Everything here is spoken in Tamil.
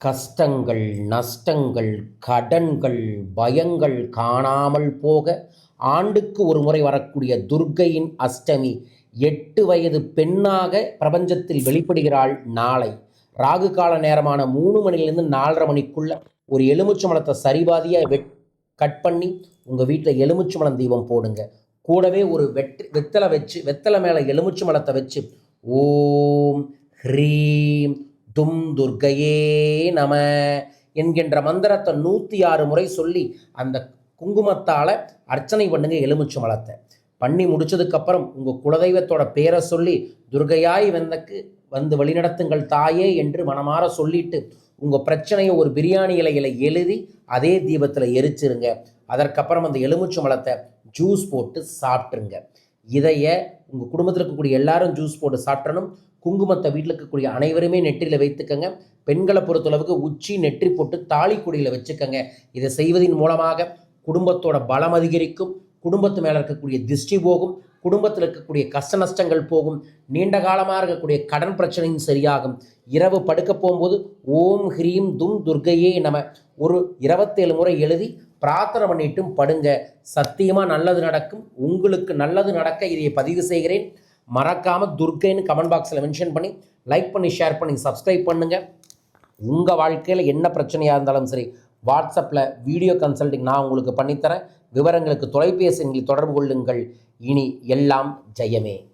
கஷ்டங்கள் நஷ்டங்கள் கடன்கள் பயங்கள் காணாமல் போக ஆண்டுக்கு ஒரு முறை வரக்கூடிய துர்க்கையின் அஷ்டமி எட்டு வயது பெண்ணாக பிரபஞ்சத்தில் வெளிப்படுகிறாள் நாளை. ராகு கால நேரமான மூணு மணிலிருந்து நாலரை மணிக்குள்ள ஒரு எலுமிச்சம்பழத்தை சரிபாதியாக வெட் கட் பண்ணி உங்கள் வீட்டில் எலுமிச்சம்பழம் தீபம் போடுங்க. கூடவே ஒரு வெட் வெத்தலை வச்சு வெத்தலை மேலே எலுமிச்சம்பழத்தை வச்சு ஓம் ஹ்ரீம் தும் துர்க்கையே நம என்கின்ற மந்திரத்தை நூற்றி ஆறு முறை சொல்லி அந்த குங்குமத்தால் அர்ச்சனை பண்ணுங்க எலுமிச்சை மலத்தை. பண்ணி முடிச்சதுக்கப்புறம் உங்கள் குலதெய்வத்தோட பேரை சொல்லி துர்கையாய் வந்தக்கு வந்து வழிநடத்துங்கள் தாயே என்று மனமாற சொல்லிட்டு உங்கள் பிரச்சனையை ஒரு பிரியாணி இலையில எழுதி அதே தீபத்தில் எரிச்சிருங்க. அதற்கப்புறம் அந்த எலுமிச்சை மலத்தை ஜூஸ் போட்டு சாப்பிட்ருங்க இதைய உங்கள் குடும்பத்தில் இருக்கக்கூடிய எல்லாரும் ஜூஸ் போட்டு சாப்பிடணும். குங்குமத்தை வீட்டில் இருக்கக்கூடிய அனைவருமே நெற்றியில் வைத்துக்கங்க. பெண்களை பொறுத்தளவுக்கு உச்சி நெற்றி போட்டு தாலி கொடியில் வச்சுக்கங்க. இதை செய்வதன் மூலமாக குடும்பத்தோட பலம் அதிகரிக்கும். குடும்பத்து மேலே இருக்கக்கூடிய திருஷ்டி போகும். குடும்பத்தில் இருக்கக்கூடிய கஷ்ட நஷ்டங்கள் போகும் நீண்ட காலமாக இருக்கக்கூடிய கடன் பிரச்சனையும் சரியாகும். இரவு படுக்க போகும்போது ஓம் ஹ்ரீம் தும் துர்க்கையே நம்ம ஒரு இருபத்தேழு முறை எழுதி பிரார்த்தனை பண்ணிட்டும் படுங்க. சத்தியமாக நல்லது நடக்கும். உங்களுக்கு நல்லது நடக்க இதை பதிவு செய்கிறேன். மறக்காமல் துர்க்கைன்னு கமெண்ட் பாக்ஸில் மென்ஷன் பண்ணி லைக் பண்ணி ஷேர் பண்ணி சப்ஸ்கிரைப் பண்ணுங்கள் உங்கள் வாழ்க்கையில் என்ன பிரச்சனையாக இருந்தாலும் சரி வாட்ஸ்அப்பில் வீடியோ கன்சல்டிங் நான் உங்களுக்கு பண்ணித்தரேன். விவரங்களுக்கு தொலைபேசி எங்களை தொடர்பு கொள்ளுங்கள். இனி எல்லாம் ஜெயமே.